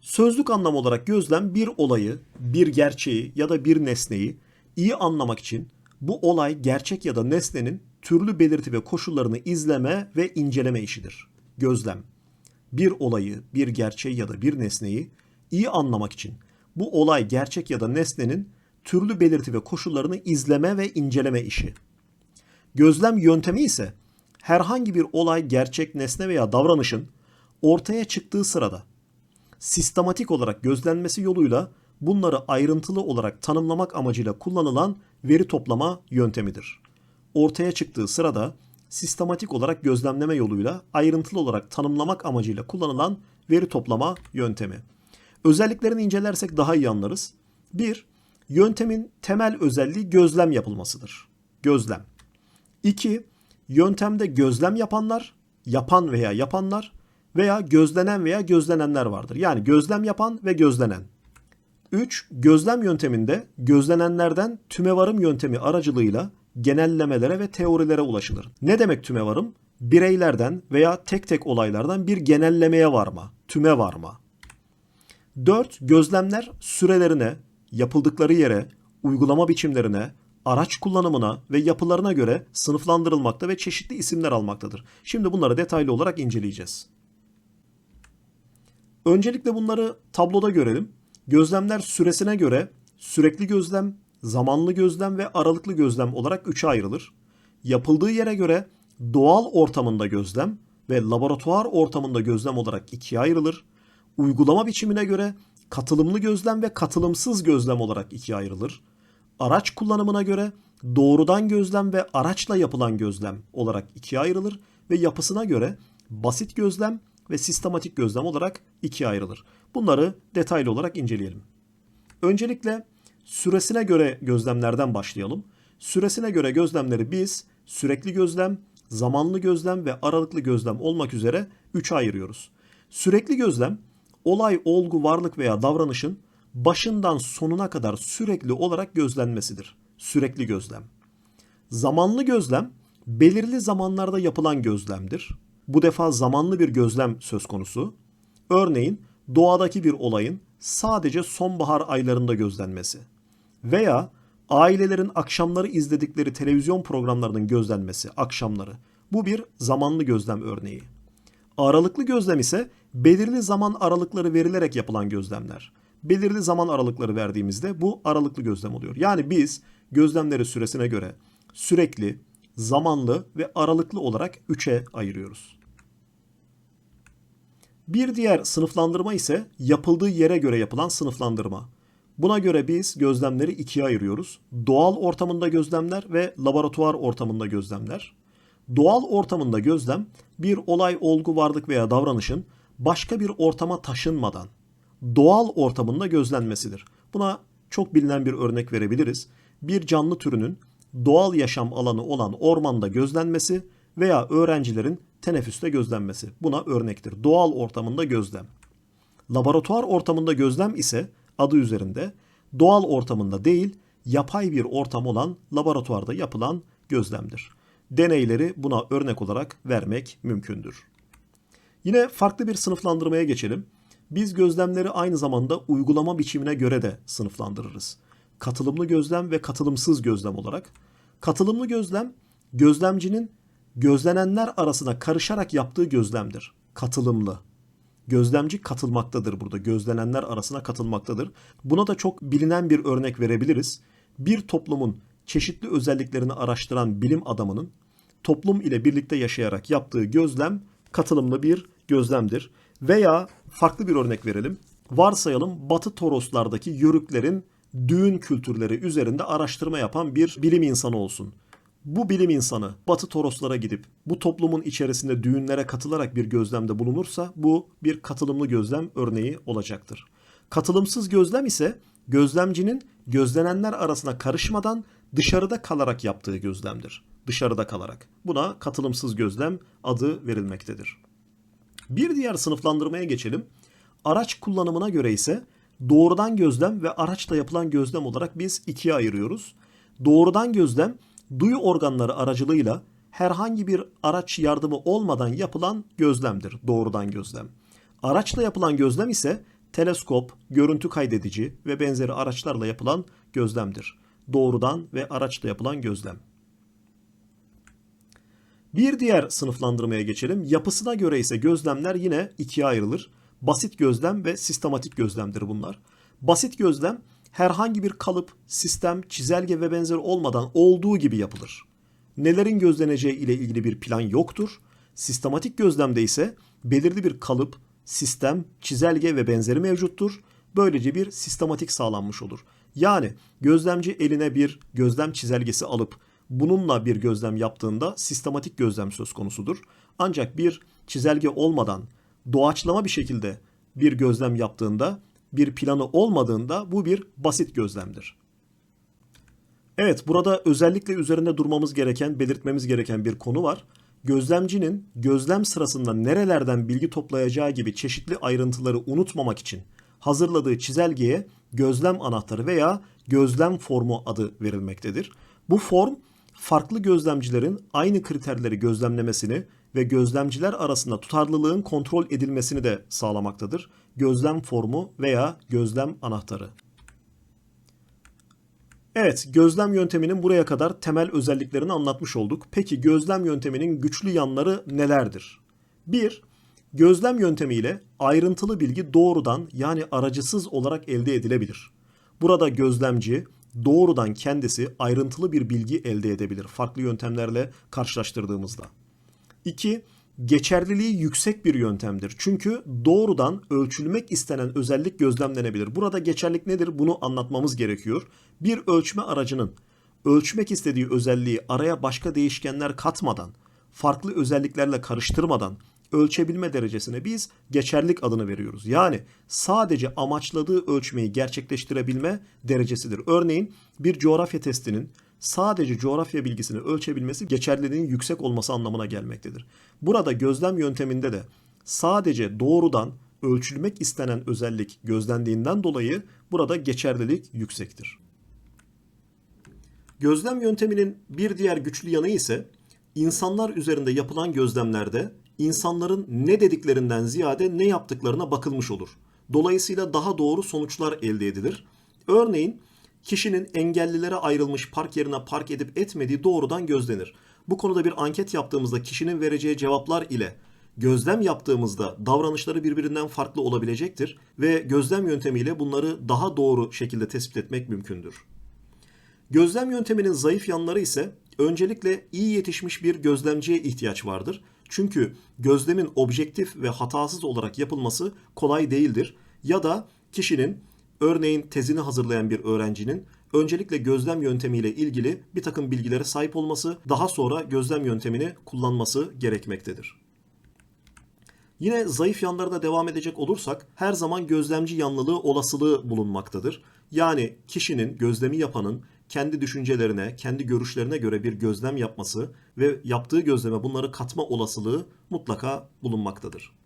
Sözlük anlam olarak gözlem bir olayı, bir gerçeği ya da bir nesneyi iyi anlamak için bu olay, gerçek ya da nesnenin türlü belirti ve koşullarını izleme ve inceleme işidir. Gözlem. Bir olayı, bir gerçeği ya da bir nesneyi iyi anlamak için bu olay, gerçek ya da nesnenin türlü belirti ve koşullarını izleme ve inceleme işi. Gözlem yöntemi ise herhangi bir olay, gerçek, nesne veya davranışın ortaya çıktığı sırada sistematik olarak gözlenmesi yoluyla bunları ayrıntılı olarak tanımlamak amacıyla kullanılan veri toplama yöntemidir. Ortaya çıktığı sırada sistematik olarak gözlemleme yoluyla ayrıntılı olarak tanımlamak amacıyla kullanılan veri toplama yöntemi. Özelliklerini incelersek daha iyi anlarız. 1. Yöntemin temel özelliği gözlem yapılmasıdır. Gözlem. 2. Yöntemde gözlem yapanlar, yapan veya yapanlar veya gözlenen veya gözlenenler vardır. Yani gözlem yapan ve gözlenen. 3. Gözlem yönteminde gözlenenlerden tümevarım yöntemi aracılığıyla genellemelere ve teorilere ulaşılır. Ne demek tümevarım? Bireylerden veya tek tek olaylardan bir genellemeye varma, tüme varma. 4. Gözlemler sürelerine, yapıldıkları yere, uygulama biçimlerine, araç kullanımına ve yapılarına göre sınıflandırılmakta ve çeşitli isimler almaktadır. Şimdi bunları detaylı olarak inceleyeceğiz. Öncelikle bunları tabloda görelim. Gözlemler süresine göre sürekli gözlem, zamanlı gözlem ve aralıklı gözlem olarak üçe ayrılır. Yapıldığı yere göre doğal ortamında gözlem ve laboratuvar ortamında gözlem olarak ikiye ayrılır. Uygulama biçimine göre katılımlı gözlem ve katılımsız gözlem olarak ikiye ayrılır. Araç kullanımına göre doğrudan gözlem ve araçla yapılan gözlem olarak ikiye ayrılır ve yapısına göre basit gözlem ve sistematik gözlem olarak ikiye ayrılır. Bunları detaylı olarak inceleyelim. Öncelikle süresine göre gözlemlerden başlayalım. Süresine göre gözlemleri biz sürekli gözlem, zamanlı gözlem ve aralıklı gözlem olmak üzere üçe ayırıyoruz. Sürekli gözlem olay, olgu, varlık veya davranışın başından sonuna kadar sürekli olarak gözlenmesidir. Sürekli gözlem. Zamanlı gözlem belirli zamanlarda yapılan gözlemdir. Bu defa zamanlı bir gözlem söz konusu. Örneğin doğadaki bir olayın sadece sonbahar aylarında gözlenmesi veya ailelerin akşamları izledikleri televizyon programlarının gözlenmesi akşamları. Bu bir zamanlı gözlem örneği. Aralıklı gözlem ise belirli zaman aralıkları verilerek yapılan gözlemler. Belirli zaman aralıkları verdiğimizde bu aralıklı gözlem oluyor. Yani biz gözlemleri süresine göre sürekli, zamanlı ve aralıklı olarak üçe ayırıyoruz. Bir diğer sınıflandırma ise yapıldığı yere göre yapılan sınıflandırma. Buna göre biz gözlemleri ikiye ayırıyoruz. Doğal ortamında gözlemler ve laboratuvar ortamında gözlemler. Doğal ortamında gözlem bir olay, olgu, varlık veya davranışın başka bir ortama taşınmadan doğal ortamında gözlenmesidir. Buna çok bilinen bir örnek verebiliriz. Bir canlı türünün doğal yaşam alanı olan ormanda gözlenmesi veya öğrencilerin teneffüste gözlenmesi. Buna örnektir. Doğal ortamında gözlem. Laboratuvar ortamında gözlem ise adı üzerinde doğal ortamında değil, yapay bir ortam olan laboratuvarda yapılan gözlemdir. Deneyleri buna örnek olarak vermek mümkündür. Yine farklı bir sınıflandırmaya geçelim. Biz gözlemleri aynı zamanda uygulama biçimine göre de sınıflandırırız. Katılımlı gözlem ve katılımsız gözlem olarak. Katılımlı gözlem, gözlemcinin gözlenenler arasına karışarak yaptığı gözlemdir. Katılımlı. Gözlemci katılmaktadır burada. Gözlenenler arasına katılmaktadır. Buna da çok bilinen bir örnek verebiliriz. Bir toplumun çeşitli özelliklerini araştıran bilim adamının toplum ile birlikte yaşayarak yaptığı gözlem katılımlı bir gözlemdir. Veya farklı bir örnek verelim. Varsayalım Batı Toroslardaki yörüklerin düğün kültürleri üzerinde araştırma yapan bir bilim insanı olsun. Bu bilim insanı Batı Toroslara gidip bu toplumun içerisinde düğünlere katılarak bir gözlemde bulunursa bu bir katılımlı gözlem örneği olacaktır. Katılımsız gözlem ise gözlemcinin gözlenenler arasına karışmadan dışarıda kalarak yaptığı gözlemdir. Dışarıda kalarak. Buna katılımsız gözlem adı verilmektedir. Bir diğer sınıflandırmaya geçelim. Araç kullanımına göre ise doğrudan gözlem ve araçla yapılan gözlem olarak biz ikiye ayırıyoruz. Doğrudan gözlem duyu organları aracılığıyla herhangi bir araç yardımı olmadan yapılan gözlemdir. Doğrudan gözlem. Araçla yapılan gözlem ise teleskop, görüntü kaydedici ve benzeri araçlarla yapılan gözlemdir. Doğrudan ve araçla yapılan gözlem. Bir diğer sınıflandırmaya geçelim. Yapısına göre ise gözlemler yine ikiye ayrılır. Basit gözlem ve sistematik gözlemdir bunlar. Basit gözlem herhangi bir kalıp, sistem, çizelge ve benzeri olmadan olduğu gibi yapılır. Nelerin gözleneceği ile ilgili bir plan yoktur. Sistematik gözlemde ise belirli bir kalıp, sistem, çizelge ve benzeri mevcuttur. Böylece bir sistematik sağlanmış olur. Yani gözlemci eline bir gözlem çizelgesi alıp bununla bir gözlem yaptığında sistematik gözlem söz konusudur. Ancak bir çizelge olmadan doğaçlama bir şekilde bir gözlem yaptığında, bir planı olmadığında bu bir basit gözlemdir. Evet, burada özellikle üzerinde durmamız gereken, belirtmemiz gereken bir konu var. Gözlemcinin gözlem sırasında nerelerden bilgi toplayacağı gibi çeşitli ayrıntıları unutmamak için hazırladığı çizelgeye gözlem anahtarı veya gözlem formu adı verilmektedir. Bu form farklı gözlemcilerin aynı kriterleri gözlemlemesini ve gözlemciler arasında tutarlılığın kontrol edilmesini de sağlamaktadır. Gözlem formu veya gözlem anahtarı. Evet, gözlem yönteminin buraya kadar temel özelliklerini anlatmış olduk. Peki gözlem yönteminin güçlü yanları nelerdir? 1. Gözlem yöntemiyle ayrıntılı bilgi doğrudan yani aracısız olarak elde edilebilir. Burada gözlemci doğrudan kendisi ayrıntılı bir bilgi elde edebilir farklı yöntemlerle karşılaştırdığımızda. 2. Geçerliliği yüksek bir yöntemdir. Çünkü doğrudan ölçülmek istenen özellik gözlemlenebilir. Burada geçerlik nedir? Bunu anlatmamız gerekiyor. Bir ölçme aracının ölçmek istediği özelliği araya başka değişkenler katmadan, farklı özelliklerle karıştırmadan ölçebilme derecesine biz geçerlik adını veriyoruz. Yani sadece amaçladığı ölçmeyi gerçekleştirebilme derecesidir. Örneğin bir coğrafya testinin sadece coğrafya bilgisini ölçebilmesi geçerliliğinin yüksek olması anlamına gelmektedir. Burada gözlem yönteminde de sadece doğrudan ölçülmek istenen özellik gözlendiğinden dolayı burada geçerlilik yüksektir. Gözlem yönteminin bir diğer güçlü yanı ise insanlar üzerinde yapılan gözlemlerde insanların ne dediklerinden ziyade ne yaptıklarına bakılmış olur. Dolayısıyla daha doğru sonuçlar elde edilir. Örneğin kişinin engellilere ayrılmış park yerine park edip etmediği doğrudan gözlenir. Bu konuda bir anket yaptığımızda kişinin vereceği cevaplar ile gözlem yaptığımızda davranışları birbirinden farklı olabilecektir ve gözlem yöntemiyle bunları daha doğru şekilde tespit etmek mümkündür. Gözlem yönteminin zayıf yanları ise öncelikle iyi yetişmiş bir gözlemciye ihtiyaç vardır. Çünkü gözlemin objektif ve hatasız olarak yapılması kolay değildir. Ya da kişinin örneğin tezini hazırlayan bir öğrencinin öncelikle gözlem yöntemiyle ilgili bir takım bilgilere sahip olması, daha sonra gözlem yöntemini kullanması gerekmektedir. Yine zayıf yanlara devam edecek olursak her zaman gözlemci yanlılığı olasılığı bulunmaktadır. Yani kişinin, gözlemi yapanın kendi düşüncelerine, kendi görüşlerine göre bir gözlem yapması ve yaptığı gözleme bunları katma olasılığı mutlaka bulunmaktadır.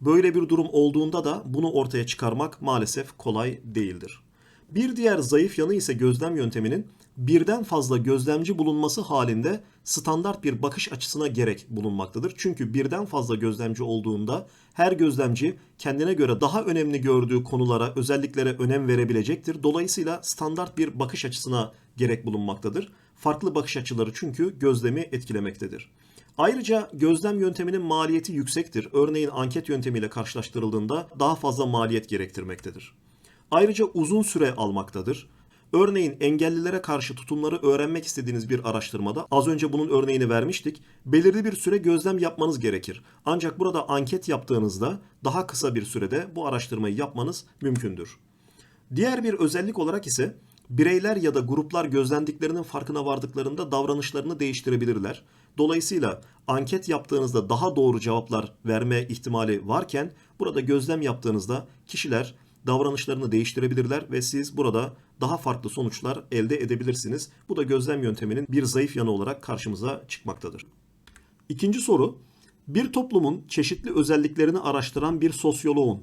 Böyle bir durum olduğunda da bunu ortaya çıkarmak maalesef kolay değildir. Bir diğer zayıf yanı ise gözlem yönteminin birden fazla gözlemci bulunması halinde standart bir bakış açısına gerek bulunmaktadır. Çünkü birden fazla gözlemci olduğunda her gözlemci kendine göre daha önemli gördüğü konulara, özelliklere önem verebilecektir. Dolayısıyla standart bir bakış açısına gerek bulunmaktadır. Farklı bakış açıları çünkü gözlemi etkilemektedir. Ayrıca gözlem yönteminin maliyeti yüksektir. Örneğin anket yöntemiyle karşılaştırıldığında daha fazla maliyet gerektirmektedir. Ayrıca uzun süre almaktadır. Örneğin engellilere karşı tutumları öğrenmek istediğiniz bir araştırmada az önce bunun örneğini vermiştik. Belirli bir süre gözlem yapmanız gerekir. Ancak burada anket yaptığınızda daha kısa bir sürede bu araştırmayı yapmanız mümkündür. Diğer bir özellik olarak ise bireyler ya da gruplar gözlendiklerinin farkına vardıklarında davranışlarını değiştirebilirler. Dolayısıyla anket yaptığınızda daha doğru cevaplar verme ihtimali varken burada gözlem yaptığınızda kişiler davranışlarını değiştirebilirler ve siz burada daha farklı sonuçlar elde edebilirsiniz. Bu da gözlem yönteminin bir zayıf yanı olarak karşımıza çıkmaktadır. İkinci soru, bir toplumun çeşitli özelliklerini araştıran bir sosyoloğun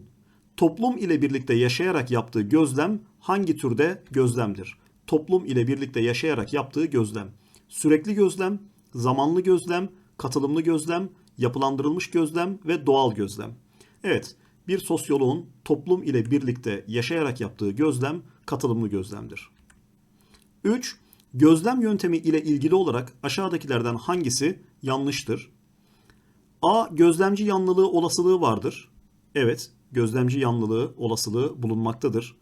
toplum ile birlikte yaşayarak yaptığı gözlem hangi türde gözlemdir? Toplum ile birlikte yaşayarak yaptığı gözlem. Sürekli gözlem, zamanlı gözlem, katılımlı gözlem, yapılandırılmış gözlem ve doğal gözlem. Evet, bir sosyoloğun toplum ile birlikte yaşayarak yaptığı gözlem katılımlı gözlemdir. 3. Gözlem yöntemi ile ilgili olarak aşağıdakilerden hangisi yanlıştır? A. Gözlemci yanlılığı olasılığı vardır. Evet, gözlemci yanlılığı olasılığı bulunmaktadır.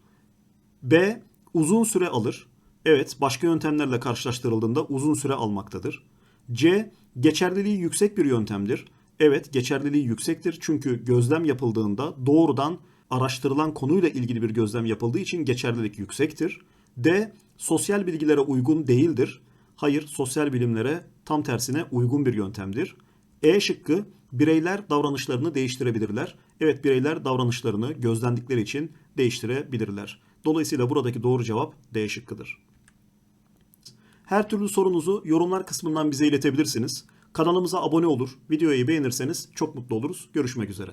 B. Uzun süre alır. Evet, başka yöntemlerle karşılaştırıldığında uzun süre almaktadır. C. Geçerliliği yüksek bir yöntemdir. Evet, geçerliliği yüksektir çünkü gözlem yapıldığında doğrudan araştırılan konuyla ilgili bir gözlem yapıldığı için geçerlilik yüksektir. D. Sosyal bilgilere uygun değildir. Hayır, sosyal bilimlere tam tersine uygun bir yöntemdir. E şıkkı bireyler davranışlarını değiştirebilirler. Evet bireyler davranışlarını gözlendikleri için değiştirebilirler. Dolayısıyla buradaki doğru cevap D şıkkıdır. Her türlü sorunuzu yorumlar kısmından bize iletebilirsiniz. Kanalımıza abone olur, videoyu beğenirseniz çok mutlu oluruz. Görüşmek üzere.